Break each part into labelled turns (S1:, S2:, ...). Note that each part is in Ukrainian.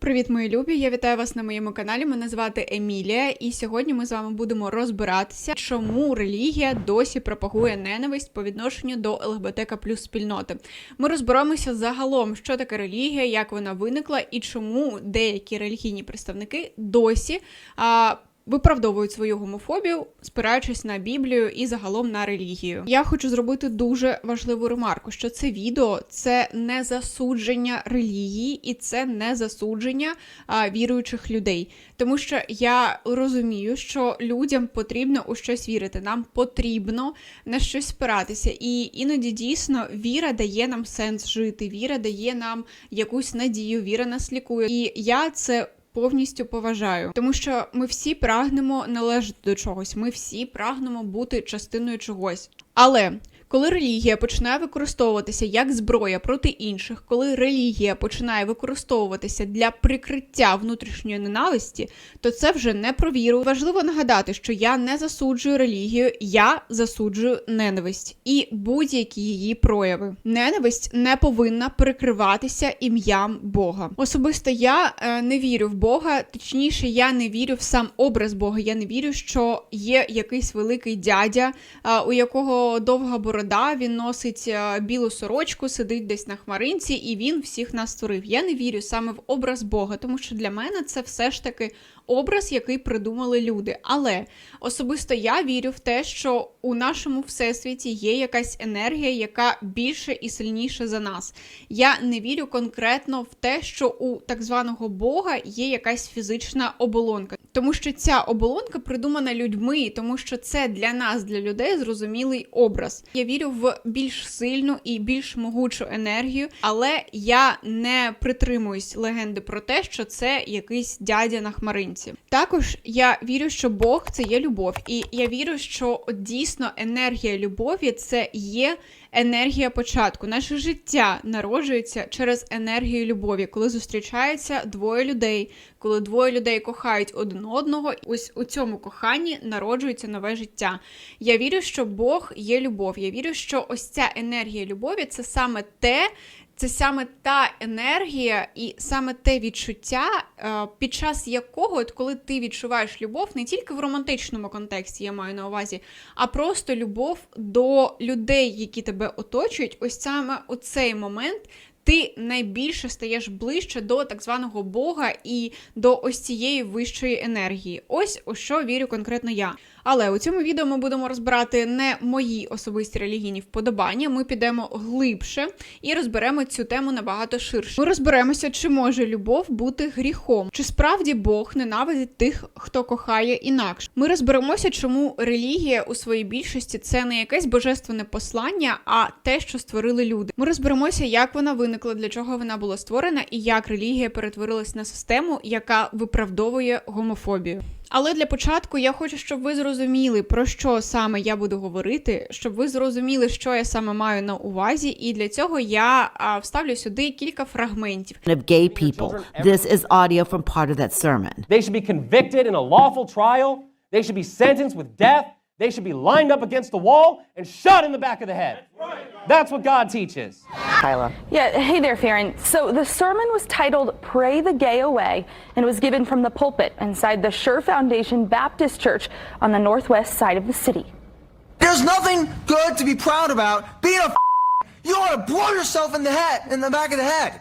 S1: Привіт, мої любі! Я вітаю вас на моєму каналі. Мене звати Емілія, і сьогодні ми з вами будемо розбиратися, чому релігія досі пропагує ненависть по відношенню до ЛГБТК плюс спільноти. Ми розберемося загалом, що таке релігія, як вона виникла, і чому деякі релігійні представники досі а, виправдовують свою гомофобію, спираючись на Біблію і загалом на релігію. Я хочу зробити дуже важливу ремарку, що це відео це не засудження релігії і це не засудження а, віруючих людей. Тому що я розумію, що людям потрібно у щось вірити. Нам потрібно на щось спиратися. І іноді дійсно віра дає нам сенс жити. Віра дає нам якусь надію, віра нас лікує. І я це повністю поважаю, тому що ми всі прагнемо належати до чогось, ми всі прагнемо бути частиною чогось. Але коли релігія починає використовуватися як зброя проти інших, коли релігія починає використовуватися для прикриття внутрішньої ненависті, то це вже не про віру. Важливо нагадати, що я не засуджую релігію, я засуджую ненависть і будь-які її прояви. Ненависть не повинна прикриватися ім'ям Бога. Особисто я е, не вірю в Бога, точніше, я не вірю в сам образ Бога. Я не вірю, що є якийсь великий дядя, е, у якого довга борода, він носить е, білу сорочку, сидить десь на хмаринці, і він всіх нас створив. Я не вірю саме в образ Бога, тому що для мене це все ж таки образ, який придумали люди. Але особисто я вірю в те, що у нашому всесвіті є якась енергія, яка більше і сильніша за нас. Я не вірю конкретно в те, що у так званого Бога є якась фізична оболонка, тому що ця оболонка придумана людьми, тому що це для нас, для людей, зрозумілий образ. Я вірю в більш сильну і більш могучу енергію, але я не притримуюсь легенди про те, що це якийсь дядя на хмаринці. Також я вірю, що Бог це є любов, і я вірю, що дійсно енергія любові це є енергія початку. Наше життя народжується через енергію любові, коли зустрічаються двоє людей, коли двоє людей кохають один одного. Ось у цьому коханні народжується нове життя. Я вірю, що Бог є любов. Я вірю, що ось ця енергія любові це саме те. Це саме та енергія і саме те відчуття, е, під час якого, от коли ти відчуваєш любов, не тільки в романтичному контексті, я маю на увазі, а просто любов до людей, які тебе оточують, ось саме у цей момент. Ти найбільше стаєш ближче до так званого Бога і до ось цієї вищої енергії. Ось у що вірю конкретно я. Але у цьому відео ми будемо розбирати не мої особисті релігійні вподобання. Ми підемо глибше і розберемо цю тему набагато ширше. Ми розберемося, чи може любов бути гріхом, чи справді Бог ненавидить тих, хто кохає інакше. Ми розберемося, чому релігія у своїй більшості це не якесь божественне послання, а те, що створили люди. Ми розберемося, як вона виникла, для чого вона була створена, і як релігія перетворилась на систему, яка виправдовує гомофобію. Але для початку я хочу, щоб ви зрозуміли, про що саме я буду говорити, щоб ви зрозуміли, що я саме маю на увазі, і для цього я а, вставлю сюди кілька фрагментів.
S2: of gay people. This is audio from part of that sermon.
S3: They should be convicted in a lawful trial. They should be sentenced with death. They should be lined up against the wall and shot in the back of the head. That's what God teaches.
S2: Kyla.
S4: Yeah, hey there, Farron. So the sermon was titled Pray the Gay Away and was given from the pulpit inside the Sure Foundation Baptist Church on the northwest side of the city.
S5: There's nothing good to be proud about. Being a f- you ought to blow yourself in the head, in the back of the head.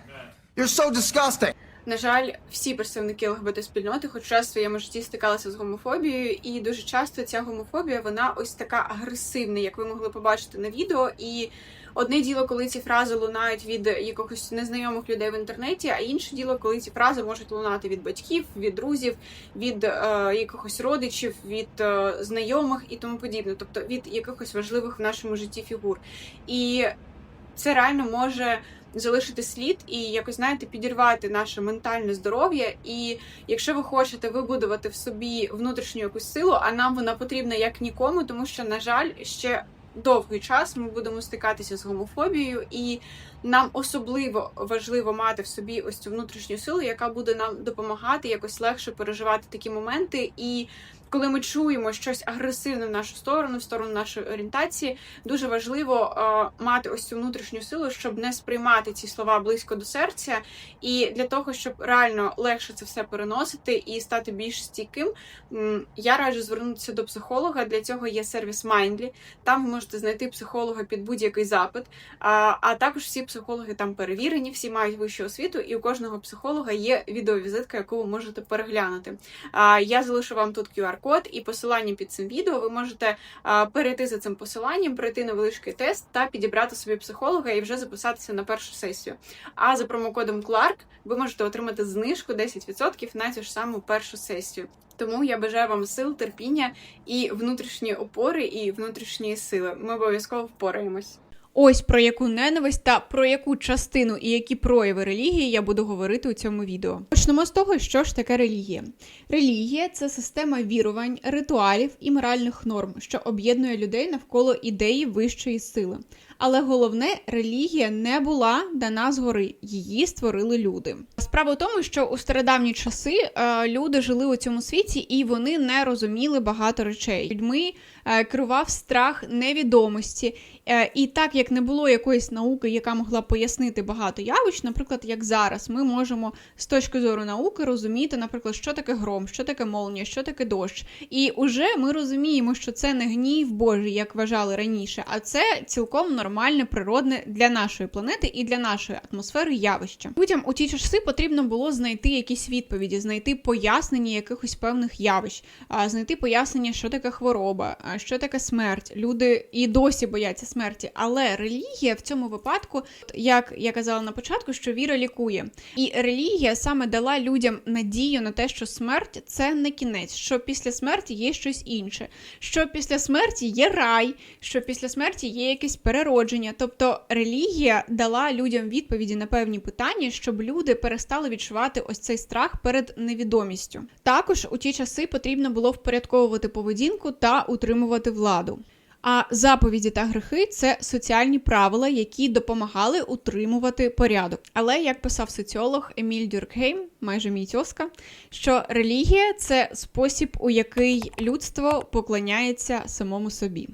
S5: You're so disgusting.
S1: На жаль, всі представники ЛГБТ спільноти, хоч раз в своєму житті стикалися з гомофобією, і дуже часто ця гомофобія вона ось така агресивна, як ви могли побачити на відео. І одне діло, коли ці фрази лунають від якихось незнайомих людей в інтернеті, а інше діло, коли ці фрази можуть лунати від батьків, від друзів, від е, якихось родичів, від е, знайомих і тому подібне, тобто від якихось важливих в нашому житті фігур. І це реально може залишити слід і якось знаєте підірвати наше ментальне здоров'я. І якщо ви хочете вибудувати в собі внутрішню якусь силу, а нам вона потрібна як нікому, тому що, на жаль, ще довгий час ми будемо стикатися з гомофобією, і нам особливо важливо мати в собі ось цю внутрішню силу, яка буде нам допомагати якось легше переживати такі моменти. І коли ми чуємо щось агресивне в нашу сторону, в сторону нашої орієнтації, дуже важливо е, мати ось цю внутрішню силу, щоб не сприймати ці слова близько до серця, і для того, щоб реально легше це все переносити і стати більш стійким, я раджу звернутися до психолога. Для цього є сервіс Mindly. Там ви можете знайти психолога під будь-який запит. А, а також всі психологи там перевірені, всі мають вищу освіту, і у кожного психолога є відеовізитка, яку ви можете переглянути. Я залишу вам тут QR-код і посилання під цим відео. Ви можете перейти за цим посиланням, пройти невеличкий тест та підібрати собі психолога і вже записатися на першу сесію. А за промокодом CLARK ви можете отримати знижку 10% на цю ж саму першу сесію. Тому я бажаю вам сил, терпіння і внутрішньої опори, і внутрішньої сили. Ми обов'язково впораємось. Ось про яку ненависть та про яку частину і які прояви релігії я буду говорити у цьому відео. Почнемо з того, що ж таке релігія. Релігія це система вірувань, ритуалів і моральних норм, що об'єднує людей навколо ідеї вищої сили. Але головне, релігія не була дана згори, її створили люди. Справа в тому, що у стародавні часи е, люди жили у цьому світі і вони не розуміли багато речей. Людьми керував страх невідомості. Е, і так як не було якоїсь науки, яка могла пояснити багато явищ, наприклад, як зараз, ми можемо з точки зору науки розуміти, наприклад, що таке гром, що таке молнія, що таке дощ. І уже ми розуміємо, що це не гнів Божий, як вважали раніше, а це цілком нормальне, природне для нашої планети і для нашої атмосфери явище. Людям у ті часи потрібно було знайти якісь відповіді, знайти пояснення якихось певних явищ, знайти пояснення, що таке хвороба, що таке смерть. Люди і досі бояться смерті, але релігія в цьому випадку, як я казала на початку, що віра лікує. І релігія саме дала людям надію на те, що смерть це не кінець, що після смерті є щось інше, що після смерті є рай, що після смерті є якесь переродження. Тобто релігія дала людям відповіді на певні питання, щоб люди перестали відчувати ось цей страх перед невідомістю. Також у ті часи потрібно було впорядковувати поведінку та утримувати владу. А заповіді та грехи це соціальні правила, які допомагали утримувати порядок. Але як писав соціолог Еміль Дюркгейм, майже мій тьоска, що релігія це спосіб, у який людство поклоняється самому собі.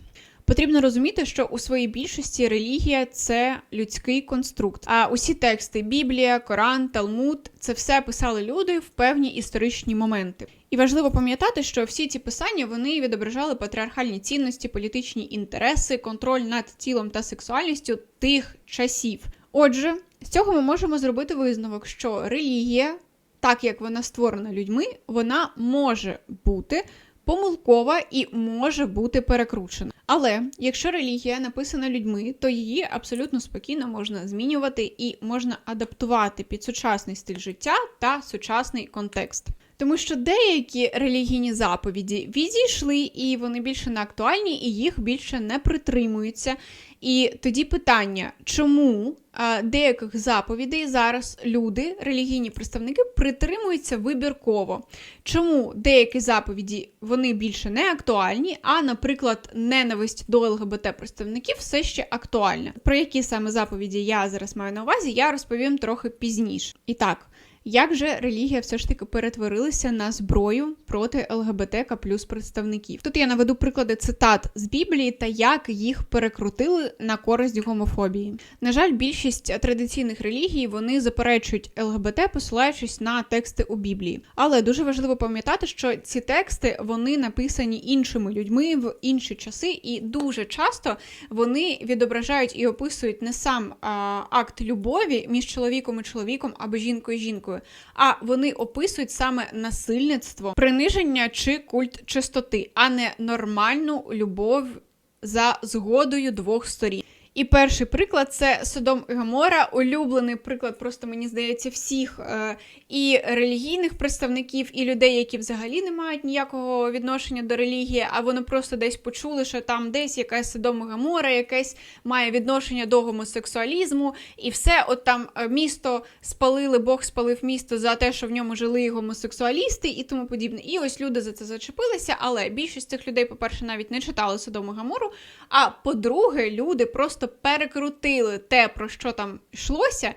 S1: Потрібно розуміти, що у своїй більшості релігія це людський конструкт. А усі тексти Біблія, Коран, Талмуд це все писали люди в певні історичні моменти. І важливо пам'ятати, що всі ці писання вони відображали патріархальні цінності, політичні інтереси, контроль над тілом та сексуальністю тих часів. Отже, з цього ми можемо зробити висновок, що релігія, так як вона створена людьми, вона може бути помилкова і може бути перекручена. Але якщо релігія написана людьми, то її абсолютно спокійно можна змінювати і можна адаптувати під сучасний стиль життя та сучасний контекст. Тому що деякі релігійні заповіді відійшли, і вони більше не актуальні, і їх більше не притримуються. І тоді питання, чому деяких заповідей зараз люди, релігійні представники, притримуються вибірково? Чому деякі заповіді вони більше не актуальні, а, наприклад, ненависть до ЛГБТ представників все ще актуальна? Про які саме заповіді я зараз маю на увазі, я розповім трохи пізніше. І так. Як же релігія все ж таки перетворилася на зброю проти ЛГБТК плюс представників? Тут я наведу приклади цитат з Біблії та як їх перекрутили на користь гомофобії. На жаль, більшість традиційних релігій вони заперечують ЛГБТ, посилаючись на тексти у Біблії. Але дуже важливо пам'ятати, що ці тексти вони написані іншими людьми в інші часи, і дуже часто вони відображають і описують не сам а, акт любові між чоловіком і чоловіком або жінкою і жінкою, а вони описують саме насильництво, приниження чи культ чистоти, а не нормальну любов за згодою двох сторін. І перший приклад це Содом і Гамора, улюблений приклад, просто мені здається, всіх е, і релігійних представників, і людей, які взагалі не мають ніякого відношення до релігії, а вони просто десь почули, що там десь якась Содом і Гамора, якесь має відношення до гомосексуалізму, і все, от там е, місто спалили, Бог спалив місто за те, що в ньому жили гомосексуалісти і тому подібне. І ось люди за це зачепилися, але більшість цих людей, по-перше, навіть не читали Содом і Гамору, а по-друге, люди просто просто перекрутили те, про що там йшлося,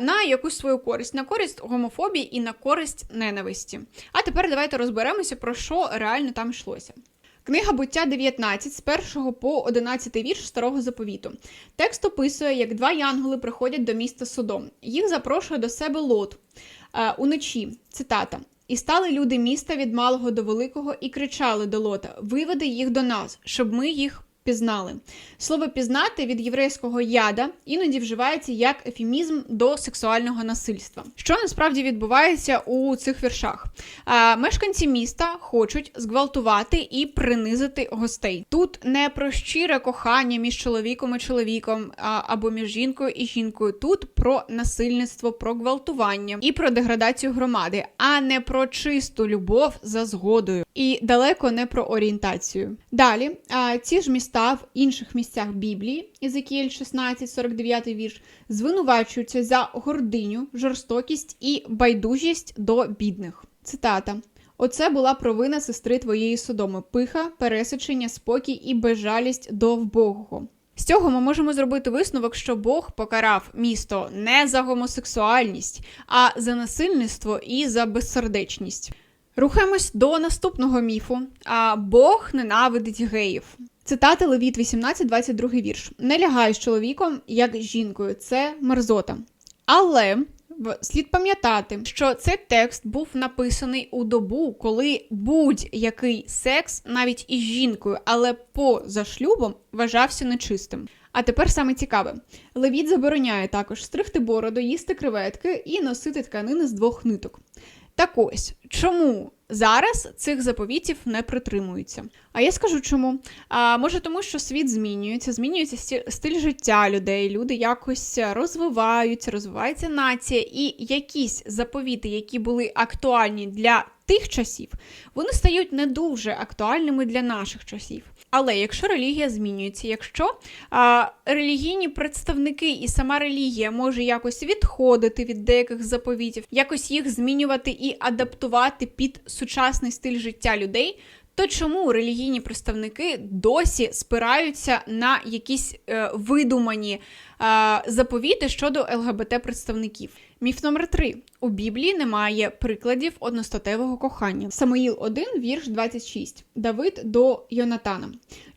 S1: на якусь свою користь, на користь гомофобії і на користь ненависті. А тепер давайте розберемося, про що реально там йшлося. Книга буття 19 з 1 по 11 вірш старого заповіту. Текст описує, як два янголи приходять до міста Содом. Їх запрошує до себе Лот е, уночі. Цитата. І стали люди міста від малого до великого і кричали до Лота: Виведи їх до нас, щоб ми їх пізнали. Слово пізнати від єврейського яда іноді вживається як ефемізм до сексуального насильства. Що насправді відбувається у цих віршах? Мешканці міста хочуть зґвалтувати і принизити гостей. Тут не про щире кохання між чоловіком і чоловіком або між жінкою і жінкою. Тут про насильництво, про гвалтування і про деградацію громади, а не про чисту любов за згодою. І далеко не про орієнтацію. Далі ці ж міста в інших місцях Біблії, Ізекіель 16, 49 вірш, звинувачуються за гординю, жорстокість і байдужість до бідних. Цитата. Оце була провина сестри твоєї Содоми, пиха, пересичення, спокій і безжалість до вбогого. З цього ми можемо зробити висновок, що Бог покарав місто не за гомосексуальність, а за насильництво і за безсердечність. Рухаємось до наступного міфу. А Бог ненавидить геїв. Цитати Левіт 18, 22 вірш. Не лягай з чоловіком, як з жінкою. Це мерзота. Але слід пам'ятати, що цей текст був написаний у добу, коли будь-який секс, навіть із жінкою, але поза шлюбом, вважався нечистим. А тепер саме цікаве: Левіт забороняє також стригти бороду, їсти креветки і носити тканини з двох ниток. Так ось, чому зараз цих заповітів не притримуються? А я скажу чому. А, може, тому що світ змінюється, змінюється стиль життя людей, люди якось розвиваються, розвивається нація, і якісь заповіти, які були актуальні для тих часів, вони стають не дуже актуальними для наших часів. Але якщо релігія змінюється, якщо а, релігійні представники і сама релігія може якось відходити від деяких заповітів, якось їх змінювати і адаптувати під сучасний стиль життя людей. То чому релігійні представники досі спираються на якісь е, видумані е, заповіти щодо ЛГБТ представників? Міф номер три: у Біблії немає прикладів одностатевого кохання. Самоїл 1, вірш 26. Давид до Йонатана.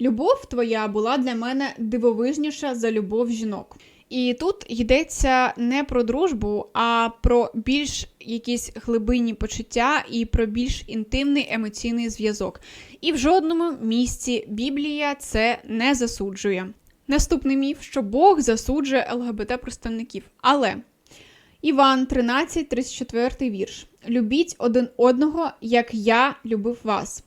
S1: Любов твоя була для мене дивовижніша за любов жінок. І тут йдеться не про дружбу, а про більш якісь глибинні почуття і про більш інтимний емоційний зв'язок. І в жодному місці Біблія це не засуджує. Наступний міф, що Бог засуджує ЛГБТ представників. Але Іван 13, 34 вірш. Любіть один одного, як я любив вас.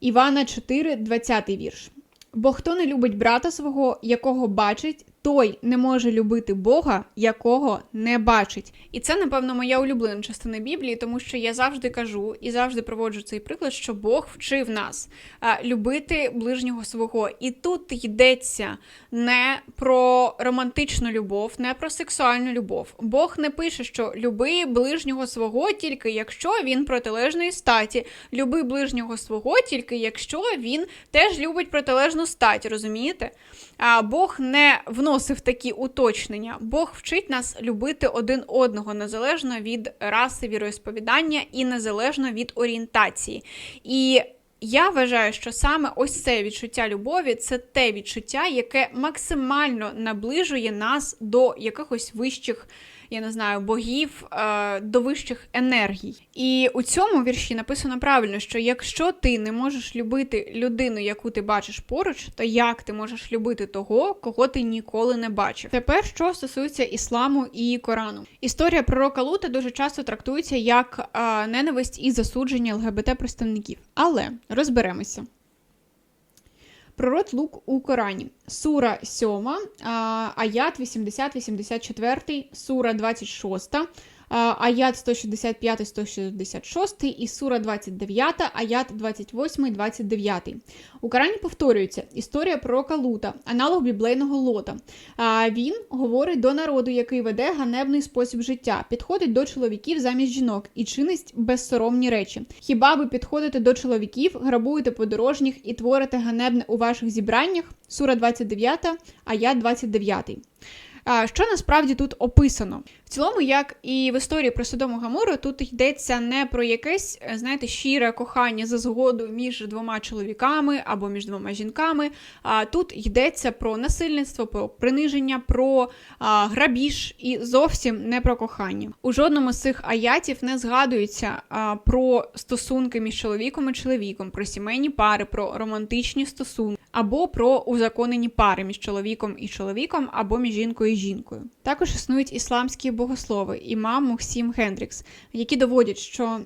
S1: Івана 4, 20 вірш. Бо хто не любить брата свого, якого бачить, той не може любити Бога, якого не бачить. І це, напевно, моя улюблена частина Біблії, тому що я завжди кажу і завжди проводжу цей приклад, що Бог вчив нас а, любити ближнього свого. І тут йдеться не про романтичну любов, не про сексуальну любов. Бог не пише, що люби ближнього свого тільки якщо він протилежної статі, люби ближнього свого тільки якщо він теж любить протилежну стать, розумієте? Бог не вносив такі уточнення. Бог вчить нас любити один одного незалежно від раси віросповідання і незалежно від орієнтації. І я вважаю, що саме ось це відчуття любові це те відчуття, яке максимально наближує нас до якихось вищих, я не знаю, богів, е, до вищих енергій. І у цьому вірші написано правильно, що якщо ти не можеш любити людину, яку ти бачиш поруч, то як ти можеш любити того, кого ти ніколи не бачив? Тепер що стосується ісламу і Корану, історія пророка Лута дуже часто трактується як е, ненависть і засудження ЛГБТ представників. Але розберемося. Пророк Лук у Корані. Сура 7, а, аят 80-84, сура 26, а, аят 165, 166 і сура 29, аят 28, 29. У Корані повторюється історія пророка Лута, аналог біблейного лота. Він говорить до народу, який веде ганебний спосіб життя, підходить до чоловіків замість жінок і чинить безсоромні речі. Хіба ви підходите до чоловіків, грабуєте подорожніх і творите ганебне у ваших зібраннях? Сура 29, аят 29. Що насправді тут описано? В цілому, як і в історії про Содому Гамору, тут йдеться не про якесь, е, знаєте, щире кохання за згоду між двома чоловіками або між двома жінками. А тут йдеться про насильництво, про приниження, про грабіж і зовсім не про кохання. У жодному з цих аятів не згадується про стосунки між чоловіком і чоловіком, про сімейні пари, про романтичні стосунки або про узаконені пари між чоловіком і чоловіком, або між жінкою і жінкою. Також існують ісламські богослови, імам Мухсім Гендрікс, які доводять, що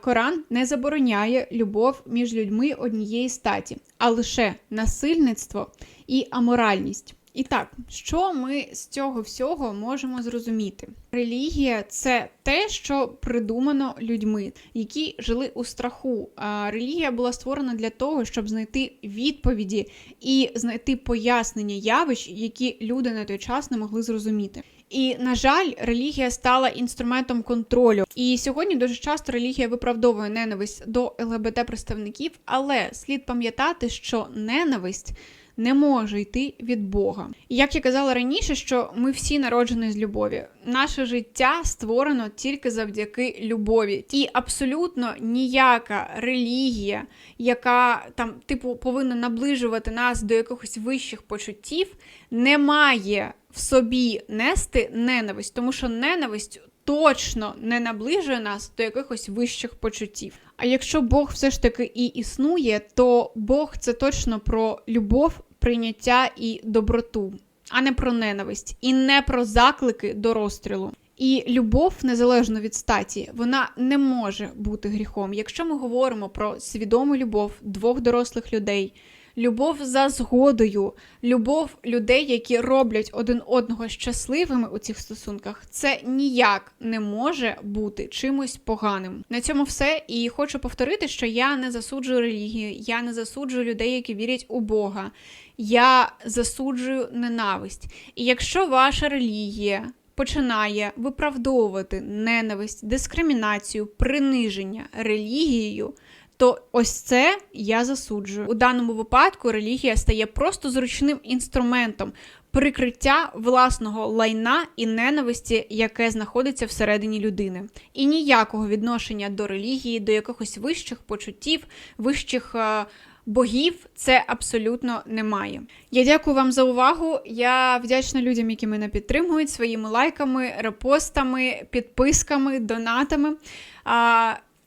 S1: Коран не забороняє любов між людьми однієї статі, а лише насильництво і аморальність. І так, що ми з цього всього можемо зрозуміти? Релігія це те, що придумано людьми, які жили у страху. А релігія була створена для того, щоб знайти відповіді і знайти пояснення явищ, які люди на той час не могли зрозуміти. І на жаль, релігія стала інструментом контролю. І сьогодні дуже часто релігія виправдовує ненависть до ЛГБТ представників, але слід пам'ятати, що ненависть не може йти від Бога. І як я казала раніше, що ми всі народжені з любові. Наше життя створено тільки завдяки любові. І абсолютно ніяка релігія, яка там, типу, повинна наближувати нас до якихось вищих почуттів, не має в собі нести ненависть, тому що ненависть. Точно не наближує нас до якихось вищих почуттів. А якщо Бог все ж таки і існує, то Бог це точно про любов, прийняття і доброту, а не про ненависть, і не про заклики до розстрілу. І любов, незалежно від статі, вона не може бути гріхом. Якщо ми говоримо про свідому любов двох дорослих людей, любов за згодою, любов людей, які роблять один одного щасливими у цих стосунках, це ніяк не може бути чимось поганим. На цьому все. І хочу повторити, що я не засуджую релігію, я не засуджую людей, які вірять у Бога. Я засуджую ненависть. І якщо ваша релігія починає виправдовувати ненависть, дискримінацію, приниження релігією, то ось це я засуджую. У даному випадку релігія стає просто зручним інструментом прикриття власного лайна і ненависті, яке знаходиться всередині людини. І ніякого відношення до релігії, до якихось вищих почуттів, вищих. е, Богів це абсолютно немає. Я дякую вам за увагу. Я вдячна людям, які мене підтримують своїми лайками, репостами, підписками, донатами.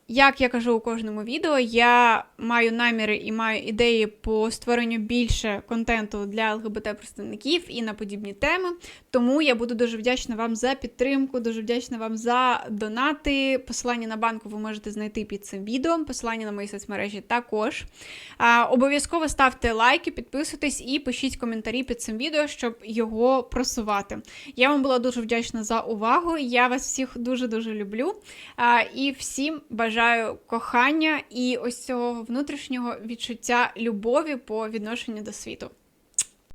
S1: Як я кажу у кожному відео, я маю наміри і маю ідеї по створенню більше контенту для ЛГБТ-представників і на подібні теми. Тому я буду дуже вдячна вам за підтримку, дуже вдячна вам за донати. Посилання на банку ви можете знайти під цим відео, посилання на мої соцмережі також. Обов'язково ставте лайки, підписуйтесь і пишіть коментарі під цим відео, щоб його просувати. Я вам була дуже вдячна за увагу. Я вас всіх дуже-дуже люблю. А, і всім бажаю кохання і ось цього внутрішнього відчуття любові по відношенню до світу.